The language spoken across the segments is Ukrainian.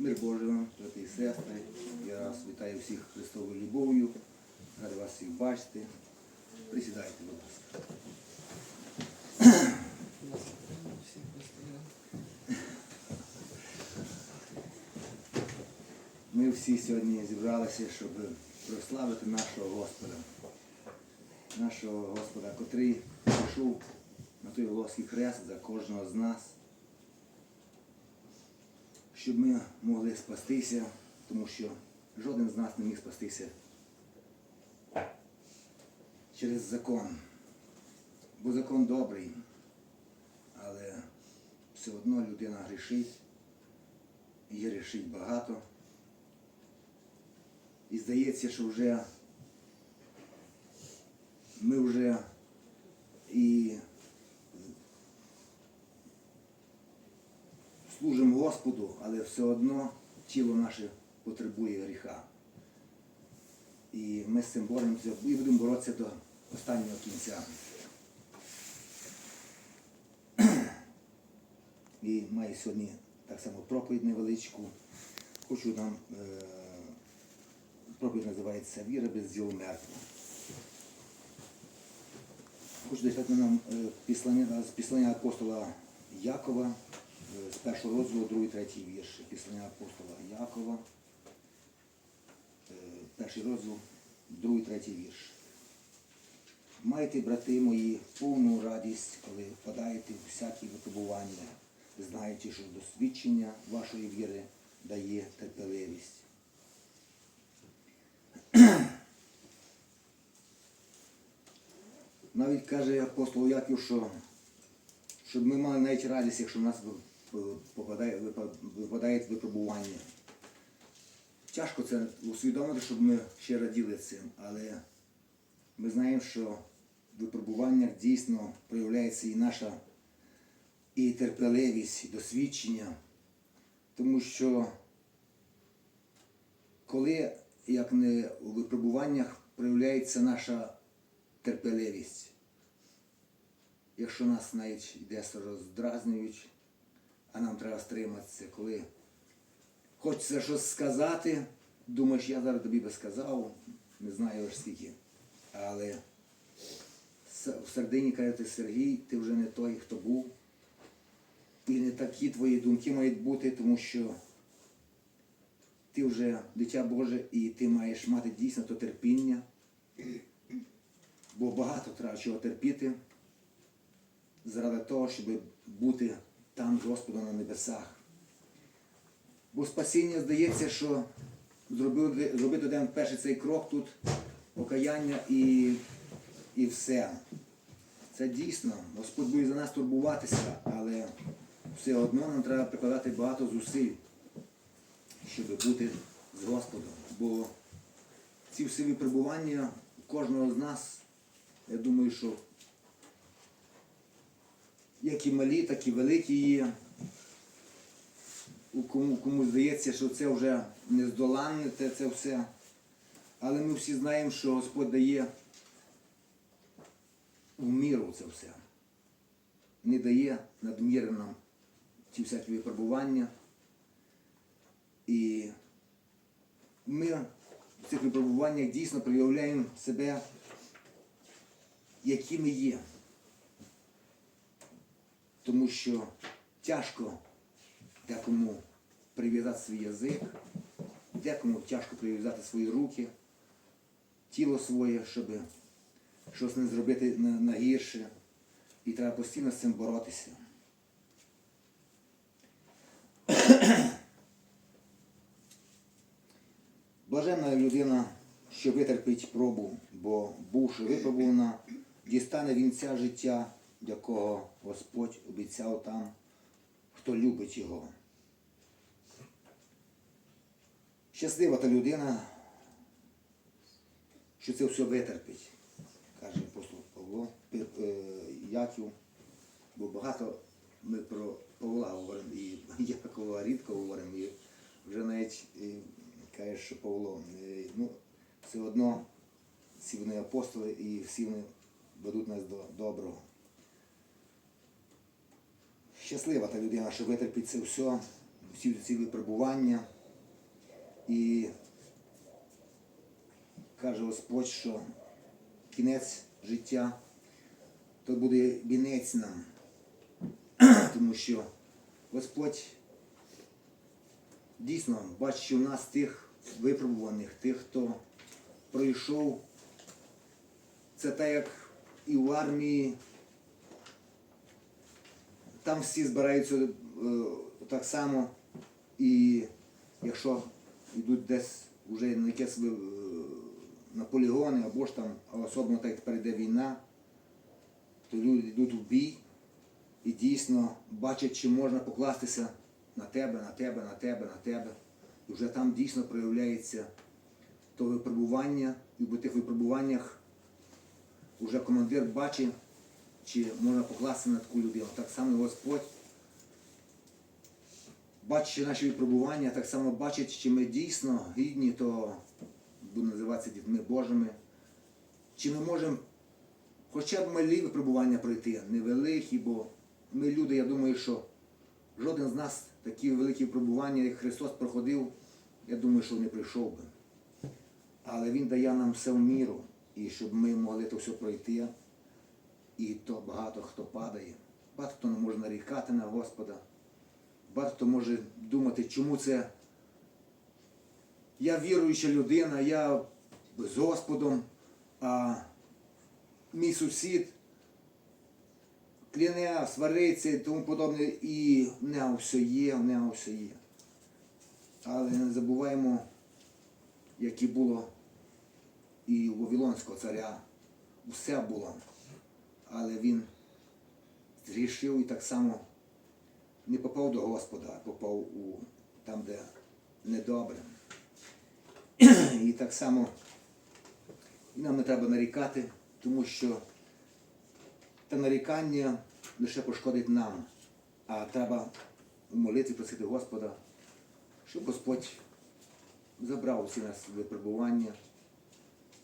Мир Божий вам, брати і сестри. Я вас вітаю всіх Христовою любов'ю. Радий вас всіх бачити. Присідайте, будь ласка. Ми всі сьогодні зібралися, щоб прославити нашого Господа. Нашого Господа, котрий пішов на той Головський хрест за кожного з нас, щоб ми могли спастися, тому що жоден з нас не міг спастися через закон. Бо закон добрий, але все одно людина грішить, і грішить багато. І здається, що вже ми вже і служимо Господу, але все одно тіло наше потребує гріха. І ми з цим боремося і будемо боротися до останнього кінця. І маю сьогодні так само проповідь невеличку. Хочу нам, е, проповідь називається Віра без ділу мертва. Хочу дочитати нам е, післання, з післання апостола Якова, з першого розділу, другий, третій вірш. Післання апостола Якова, е, перший розділ, другий, третій вірш. Майте, брати мої, повну радість, коли впадаєте в всякі випробування, знаючи, що досвідчення вашої віри дає терпеливість. Навіть каже апостол Яків, що щоб ми мали навіть радість, якщо в нас ви- попадає, випа- випробування. Тяжко це усвідомити, щоб ми ще раділи цим, але ми знаємо, що в випробуваннях дійсно проявляється і наша і терпеливість, і досвідчення, тому що коли, як не у випробуваннях, проявляється наша терпеливість, якщо нас навіть десь роздразнюють, а нам треба стриматися, коли хочеться щось сказати, думаєш, я зараз тобі би сказав, не знаю аж скільки. Але в середині кажете, Сергій, ти вже не той, хто був. І не такі твої думки мають бути, тому що ти вже дитя Боже і ти маєш мати дійсно то терпіння. Бо багато треба чого терпіти заради того, щоб бути там з Господом на небесах. Бо спасіння здається, що зробити один перший цей крок тут, покаяння і, і все. Це дійсно, Господь буде за нас турбуватися, але все одно нам треба прикладати багато зусиль, щоб бути з Господом. Бо ці всі випробування кожного з нас, я думаю, що як і малі, так і великі є. У кому, кому здається, що це вже нездоланне, це все. Але ми всі знаємо, що Господь дає в міру це все. Не дає надмірно ці всякі випробування. І ми в цих випробуваннях дійсно проявляємо себе, які ми є. Тому що тяжко декому прив'язати свій язик, декому тяжко прив'язати свої руки, тіло своє, щоб щось не зробити на, гірше. І треба постійно з цим боротися. Блаженна людина, що витерпить пробу, бо, бувши випробувана, дістане вінця життя, якого Господь обіцяв там, хто любить його. Щаслива та людина, що це все витерпить, каже апостол Павло, е, Яків, бо багато ми про Павла говоримо і Якова рідко говоримо, і вже навіть е, каже, що Павло, е, ну, все одно всі вони апостоли і всі вони ведуть нас до доброго. Щаслива та людина, що витерпить це все, всі ці випробування. І каже Господь, що кінець життя то буде вінець нам. Тому що Господь дійсно бачить, в нас тих випробуваних, тих, хто пройшов, це так як і в армії, там всі збираються е, так само, і якщо йдуть десь вже на якесь е, на полігони, або ж там, а особливо так як тепер йде війна, то люди йдуть в бій і дійсно бачать, чи можна покластися на тебе, на тебе, на тебе, на тебе. І вже там дійсно проявляється то випробування, і в тих випробуваннях вже командир бачить, чи можна покласти на таку людину. Так само Господь, бачачи наші випробування, так само бачить, чи ми дійсно гідні, то буду називатися дітьми Божими, чи ми можемо хоча б малі випробування пройти, невеликі, бо ми люди, я думаю, що жоден з нас такі великі випробування, як Христос проходив, я думаю, що не прийшов би. Але Він дає нам все в міру, і щоб ми могли то все пройти. І то багато хто падає. Багато не може нарікати на Господа. Багато може думати, чому це я віруюча людина, я з Господом, а мій сусід кляне, свариться і тому подобне, і в нього все є, в нього все є. Але не забуваємо, як і було і у Вавилонського царя. Все було. Але він зрішив і так само не попав до Господа, а попав у там, де недобре. І так само нам не треба нарікати, тому що те нарікання лише пошкодить нам. А треба у молитві просити Господа, щоб Господь забрав всі нас випробування,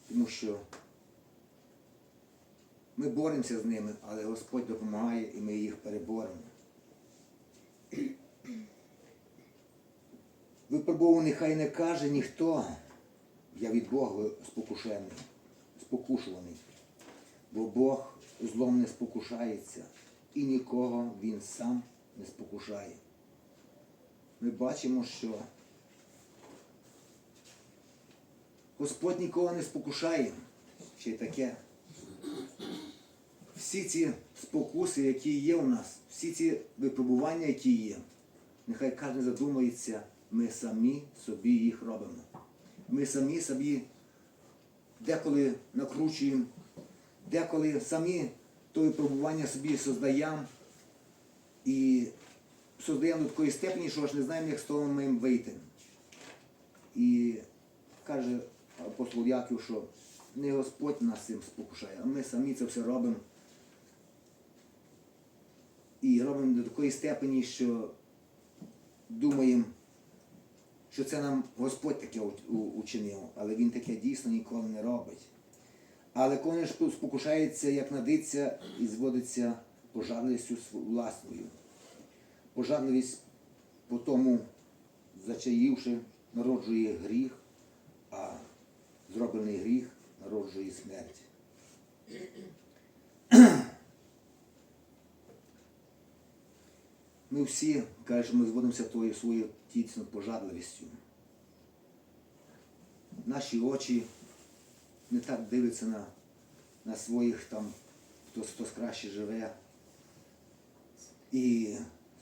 тому що ми боремося з ними, але Господь допомагає і ми їх переборемо. Випробований хай не каже ніхто, я від Бога спокушений, спокушуваний, бо Бог злом не спокушається і нікого він сам не спокушає. Ми бачимо, що Господь нікого не спокушає, ще й таке. Всі ці спокуси, які є у нас, всі ці випробування, які є, нехай кожен задумається, ми самі собі їх робимо. Ми самі собі деколи накручуємо, деколи самі то випробування собі создаємо і создаємо до такої степені, що аж не знаємо, як з того маємо вийти. І каже апостол Яків, що не Господь нас цим спокушає, а ми самі це все робимо. І робимо до такої степені, що думаємо, що це нам Господь таке учинив, але Він таке дійсно ніколи не робить. Але коли ж спокушається, як надиться, і зводиться пожадливістю власною. Пожадливість по тому, зачаївши, народжує гріх, а зроблений гріх народжує смерть. Ми всі, кажемо, ми зводимося тою своєю тісно пожадливістю. Наші очі не так дивляться на, на своїх там, хтось, хтось краще живе. І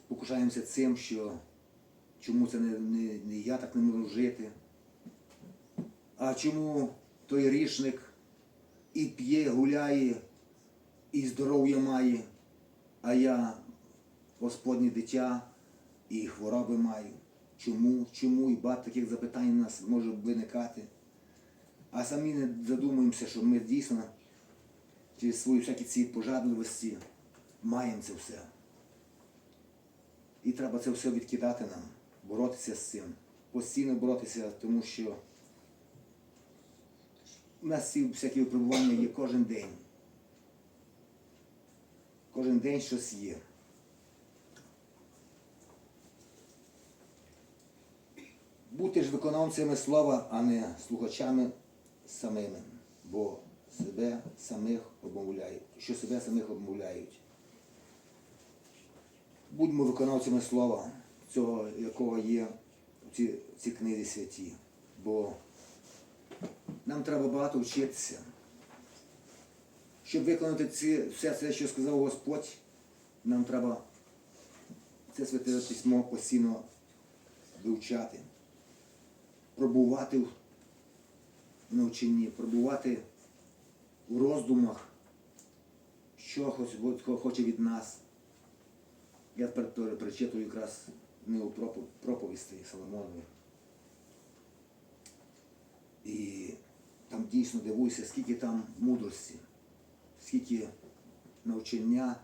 спокушаємося цим, що чому це не, не, не я так не можу жити. А чому той річник і п'є, гуляє, і здоров'я має, а я Господнє дитя і хвороби маю. Чому? Чому? І багато таких запитань у нас може виникати. А самі не задумуємося, що ми дійсно через свої всякі ці пожадливості маємо це все. І треба це все відкидати нам, боротися з цим, постійно боротися, тому що у нас ці всякі випробування є кожен день. Кожен день щось є. Бути ж виконавцями слова, а не слухачами самими, бо себе самих обмовляють, що себе самих обмовляють. Будьмо виконавцями слова, цього, якого є в цій, в цій книзі святі, бо нам треба багато вчитися. Щоб виконати ці, все це, що сказав Господь, нам треба це святе письмо постійно вивчати, пробувати в навчанні, пробувати у роздумах, що хоче від нас. Я тепер причитую якраз книгу пропо- проповістей Соломонові. І там дійсно дивуюся, скільки там мудрості, скільки навчання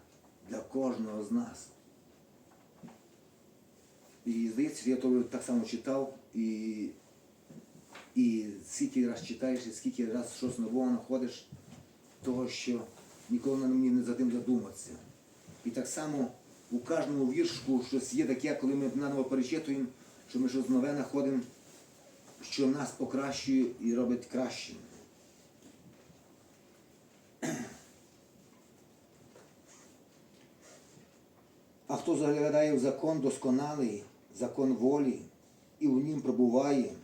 для кожного з нас. І здається, я то так само читав, і, і скільки раз читаєш, і скільки раз щось нового знаходиш, того, що ніколи мені не за тим задуматися. І так само у кожному віршку щось є таке, коли ми наново перечитуємо, що ми щось нове знаходимо, що нас покращує і робить кращим. А хто заглядає в закон досконалий, закон волі, і в нім пробуває,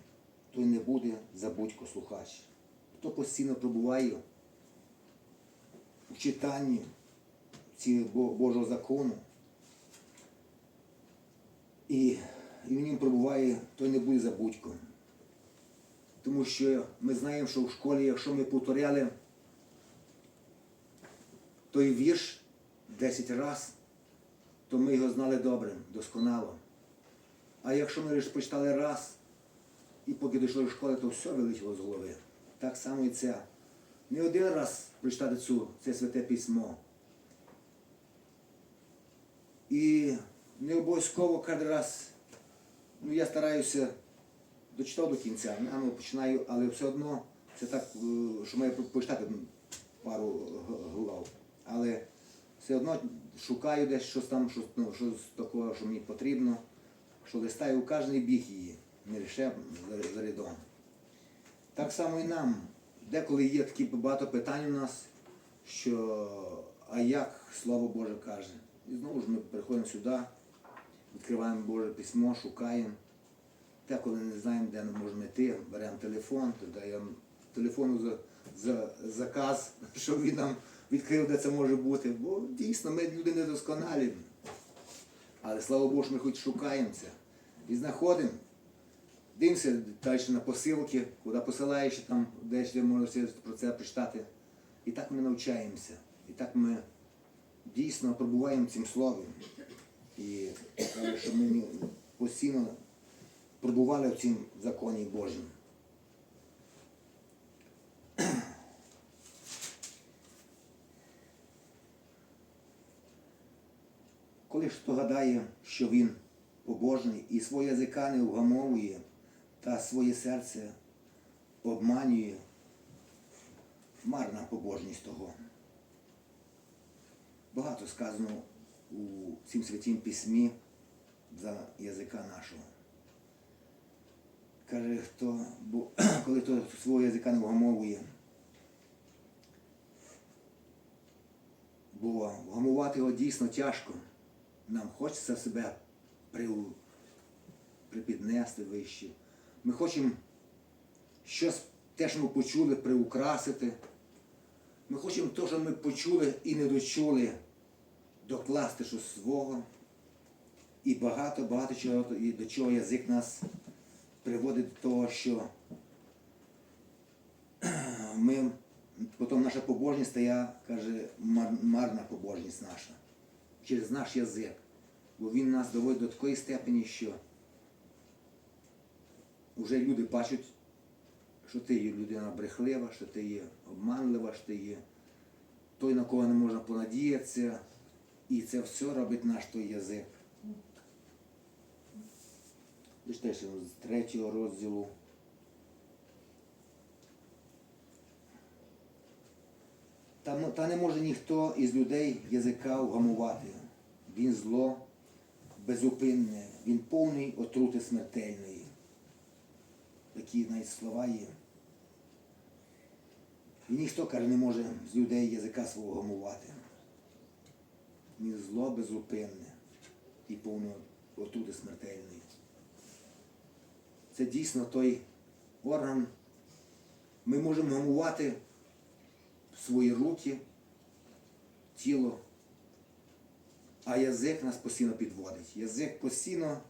той не буде забудько слухач. Хто постійно пробуває в читанні Бо- Божого закону, і, в нім пробуває, той не буде забудько. Тому що ми знаємо, що в школі, якщо ми повторяли той вірш 10 разів, то ми його знали добре, досконало. А якщо ми лише почитали раз, і поки дійшли до школи, то все вилетіло з голови. Так само і це. Не один раз прочитати цю, це святе письмо. І не обов'язково кожен раз, ну я стараюся дочитав до кінця, ну, починаю, але все одно це так, е, що маю почитати пару г- глав. Але все одно шукаю десь щось там, щось, ну, щось такого, що мені потрібно, що листаю у кожний біг її, за рядом. Так само і нам. Деколи є такі багато питань у нас, що а як Слово Боже каже. І знову ж ми приходимо сюди, відкриваємо Боже письмо, шукаємо. Деколи не знаємо, де ми можемо йти, беремо телефон, то даємо телефону за, за заказ, щоб він нам відкрив, де це може бути. Бо дійсно ми люди недосконалі. Але слава Богу, ми хоч шукаємо це. І знаходимо. Дивимося далі на посилки, куди посилаєш, там десь де можна про це прочитати. І так ми навчаємося. І так ми дійсно пробуваємо цим словом. І кажу, що ми постійно пробували в цім законі Божому. Коли ж хто гадає, що він побожний і своє язика не вгамовує, та своє серце обманює, марна побожність того. Багато сказано у цім святім письмі за язика нашого. Каже, хто, бо, коли хто свого язика не вгамовує, бо вгамувати його дійсно тяжко. Нам хочеться себе при, припіднести вище. Ми хочемо щось те, що ми почули, приукрасити. Ми хочемо те, що ми почули і не дочули, докласти щось свого. І багато-багато чого і до чого язик нас приводить до того, що ми, потім наша побожність стає, каже, марна побожність наша. Через наш язик. Бо він нас доводить до такої степені, що вже люди бачать, що ти є людина брехлива, що ти є обманлива, що ти є той, на кого не можна понадіятися. І це все робить наш той язик. Дочитайте з третього розділу. Та, та не може ніхто із людей язика вгамувати. Він зло безупинне, він повний отрути смертельної. Такі навіть слова є. І ніхто, каже, не може з людей язика свого гамувати. Ні зло безупинне і повно отруди смертельної. Це дійсно той орган. Ми можемо гамувати свої руки, тіло, а язик нас постійно підводить. Язик постійно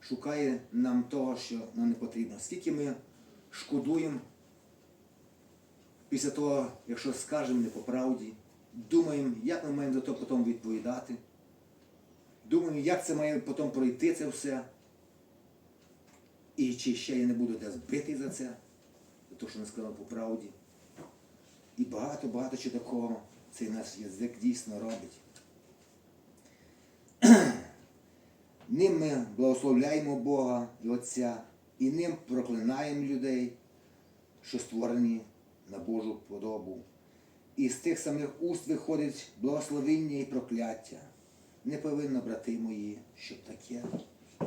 шукає нам того, що нам не потрібно. Скільки ми шкодуємо після того, якщо скажемо не по правді, думаємо, як ми маємо за то потім відповідати. Думаємо, як це має потім пройти це все. І чи ще я не буду десь битий за це, за те, що не сказав по правді. І багато-багато чого такого цей наш язик дійсно робить. Ним ми благословляємо Бога і Отця, і ним проклинаємо людей, що створені на Божу подобу. І з тих самих уст виходить благословіння і прокляття. Не повинно, брати мої, щоб таке,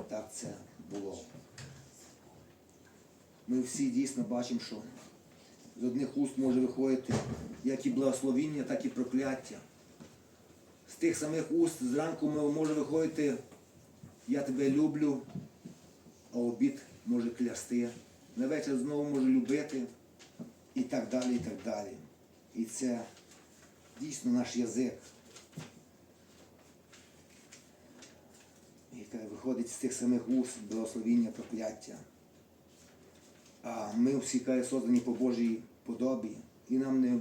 так це було. Ми всі дійсно бачимо, що з одних уст може виходити як і благословіння, так і прокляття. З тих самих уст зранку може виходити Я тебе люблю, а обід може клясти. На вечір знову може любити і так далі, і так далі. І це дійсно наш язик. яка виходить з тих самих уст благословіння прокляття. А ми всі создані по Божій подобі, і нам не,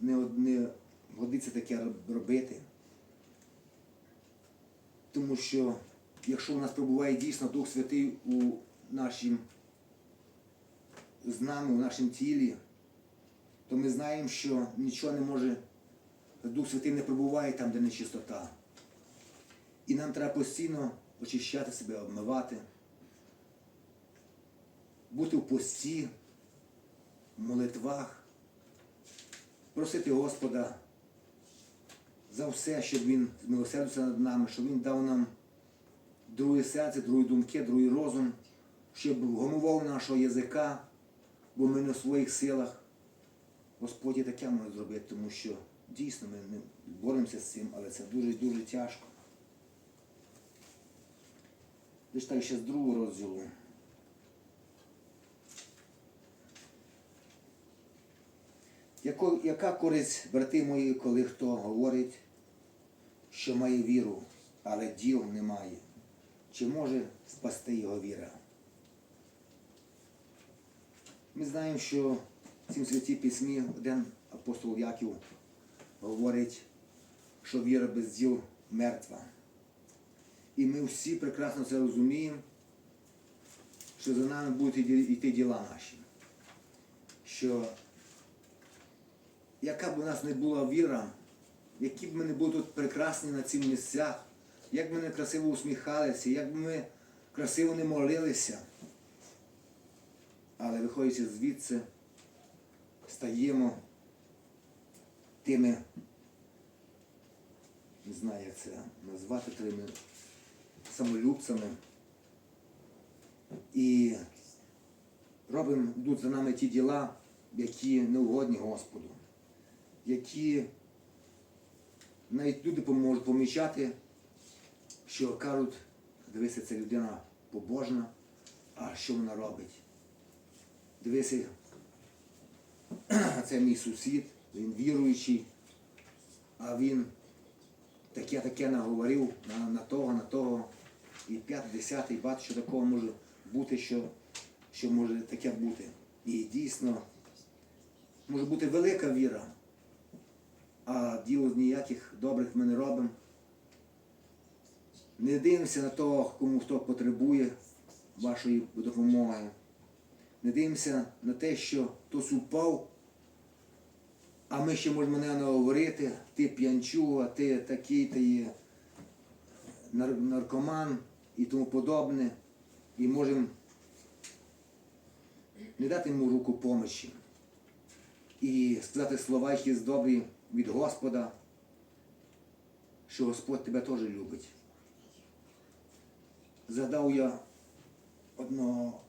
не, не годиться таке робити. Тому що якщо у нас перебуває дійсно Дух Святий у нашім, з нами, у нашому тілі, то ми знаємо, що нічого не може, Дух Святий не перебуває там, де нечистота. І нам треба постійно очищати себе, обмивати, бути в пості, в молитвах, просити Господа за все, щоб Він змилосердився над нами, щоб Він дав нам друге серце, другі думки, другий розум, щоб гомував нашого язика, бо ми не в своїх силах. Господь і таке може зробити, тому що дійсно ми боремося з цим, але це дуже-дуже тяжко. Так ще з другого розділу. Яко, яка користь, брати мої, коли хто говорить, що має віру, але діл немає? Чи може спасти його віра? Ми знаємо, що в цім святій письмі один апостол Яків говорить, що віра без діл мертва. І ми всі прекрасно це розуміємо, що за нами будуть йти діла наші. Що яка б у нас не була віра, які б ми не були тут прекрасні на цих місцях, як ми не красиво усміхалися, як ми красиво не молилися. Але виходячи звідси, стаємо тими, не знаю, як це назвати, тими самолюбцями. І робимо йдуть за нами ті діла, які не угодні Господу, які навіть люди можуть помічати, що кажуть, дивися, це людина побожна, а що вона робить? Дивися, це мій сусід, він віруючий, а він таке-таке наговорив на, на того, на того. І п'ятий, десятий бат, що такого може бути, що, що може таке бути. І дійсно може бути велика віра, а діло ніяких добрих ми не робимо. Не дивимося на того, кому хто потребує вашої допомоги. Не дивимося на те, що хтось упав, а ми ще можемо не наговорити, ти п'янчуга, ти такий, ти є наркоман і тому подобне. І можемо не дати йому руку помощі і сказати слова якісь добрі від Господа, що Господь тебе теж любить. Згадав я одного,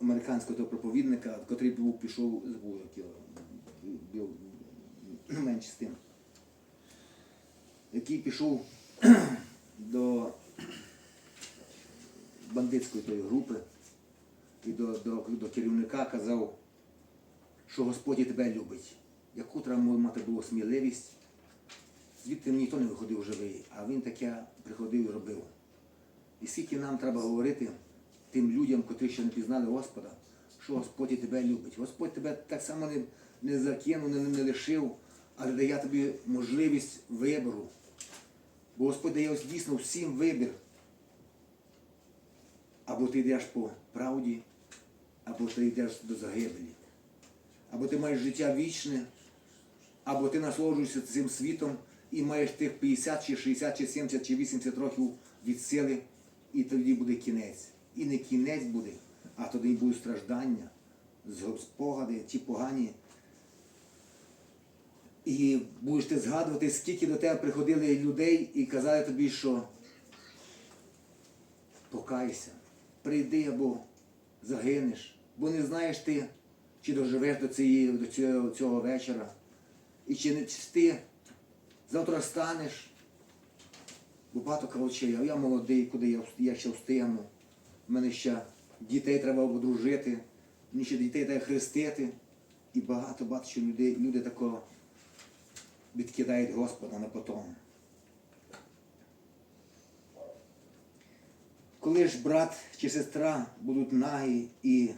американського проповідника, котрий був пішов, його, був ну, менше з тим, який пішов до бандитської тої групи і до, до, до керівника казав, що Господь тебе любить. Яку треба мати було сміливість, звідти ніхто не виходив живий, а він таке приходив і робив. І скільки нам треба говорити тим людям, котрі ще не пізнали Господа, що Господь і тебе любить. Господь тебе так само не, не закинув, не, не лишив, але дає тобі можливість вибору. Бо Господь дає ось дійсно всім вибір. Або ти йдеш по правді, або ти йдеш до загибелі. Або ти маєш життя вічне, або ти насолоджуєшся цим світом і маєш тих 50, чи 60, чи 70, чи 80 років від сили, і тоді буде кінець. І не кінець буде, а тоді будуть страждання, спогади, ті погані. І будеш ти згадувати, скільки до тебе приходили людей і казали тобі, що покайся, прийди або загинеш, бо не знаєш ти, чи доживеш до, цієї, до цього, цього вечора, і чи не чи ти завтра станеш. Бо багато кажуть, я, я молодий, куди я, я ще встигну. У мене ще дітей треба одружити, мені ще дітей треба хрестити. І багато-багато що людей, люди такого відкидають Господа на потом. Коли ж брат чи сестра будуть нагі і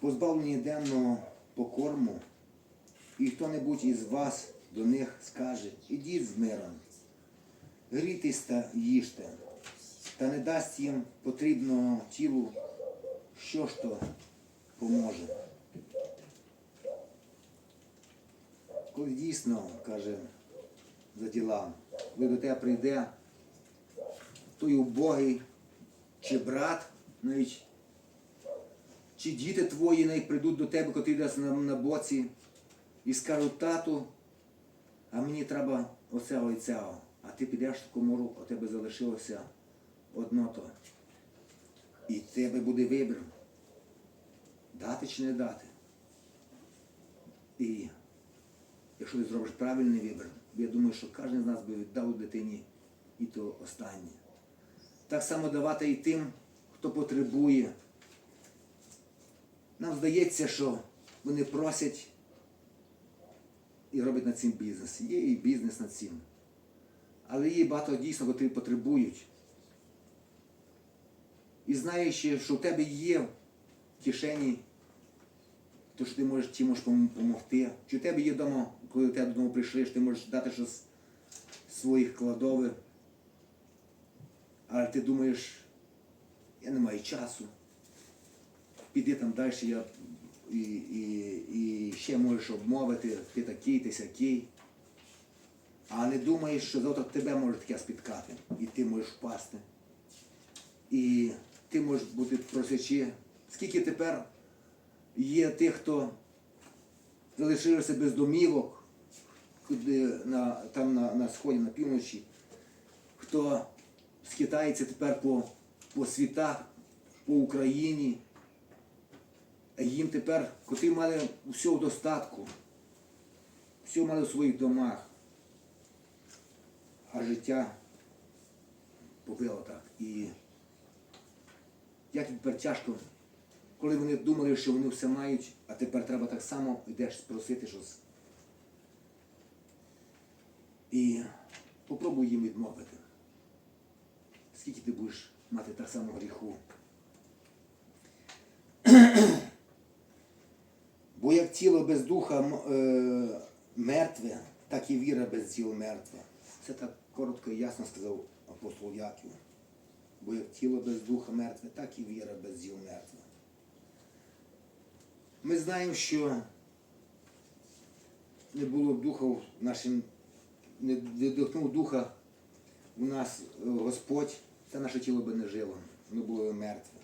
позбавлені денного покорму, і хто-небудь із вас до них скаже, ідіть з миром, грійтесь та їжте, та не дасть їм потрібного тілу, що ж то поможе. Коли дійсно, каже, за діла, коли до тебе прийде той убогий, чи брат, навіть, чи діти твої навіть прийдуть до тебе, ти йдеш на, на боці, і скажуть, тату, а мені треба оцього і цього. Ти підеш в комору, у тебе залишилося одно то. І тебе буде вибір. Дати чи не дати. І якщо ти зробиш правильний вибір, я думаю, що кожен з нас би віддав дитині і то останнє. Так само давати і тим, хто потребує. Нам здається, що вони просять і роблять над цим бізнес. Є і бізнес над цим. Але є багато дійсно, котрі потребують. І знаєш, що в тебе є в кишені, то що ти можеш чим можеш допомогти. Чи в тебе є вдома, коли тебе додому прийшли, що ти можеш дати щось своїх кладових. Але ти думаєш, я не маю часу. Піди там далі, я і, і, і ще можеш обмовити, ти такий, ти сякий. А не думаєш, що завтра тебе може таке спіткати, і ти можеш впасти. І ти можеш бути просячи. Скільки тепер є тих, хто залишився без домівок, куди на, там на, на сході, на півночі, хто скитається тепер по, по світах, по Україні. Їм тепер, коти мали все в достатку, все мали в своїх домах, а життя побило так. І як тепер тяжко, коли вони думали, що вони все мають, а тепер треба так само йдеш спросити щось. І попробуй їм відмовити. Скільки ти будеш мати так само гріху? Бо як тіло без духа е, мертве, так і віра без тіла мертва. Це так коротко і ясно сказав апостол Яків. Бо як тіло без духа мертве, так і віра без діл мертва. Ми знаємо, що не було духа в нашим, не вдихнув духа у нас Господь, та наше тіло би не жило, воно було б мертве.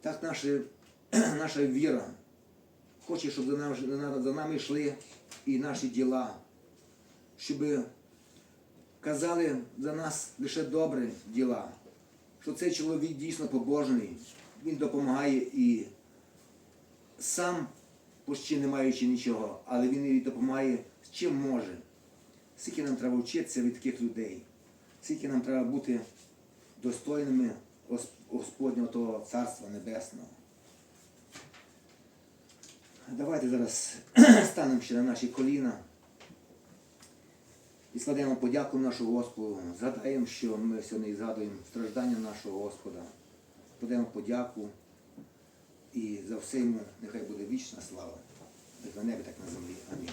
Так наше, наша віра хоче, щоб за нами, за нами йшли і наші діла, щоб казали за нас лише добрі діла, що цей чоловік дійсно побожний, Він допомагає і сам, почти не маючи нічого, але він і допомагає з чим може. Скільки нам треба вчитися від таких людей, скільки нам треба бути достойними Господнього того Царства Небесного. Давайте зараз станемо ще на наші коліна і складаємо подяку нашому Господу. Згадаємо, що ми сьогодні згадуємо страждання нашого Господа. Подаємо подяку і за все йому нехай буде вічна слава. Як на небі, так на землі. Амінь.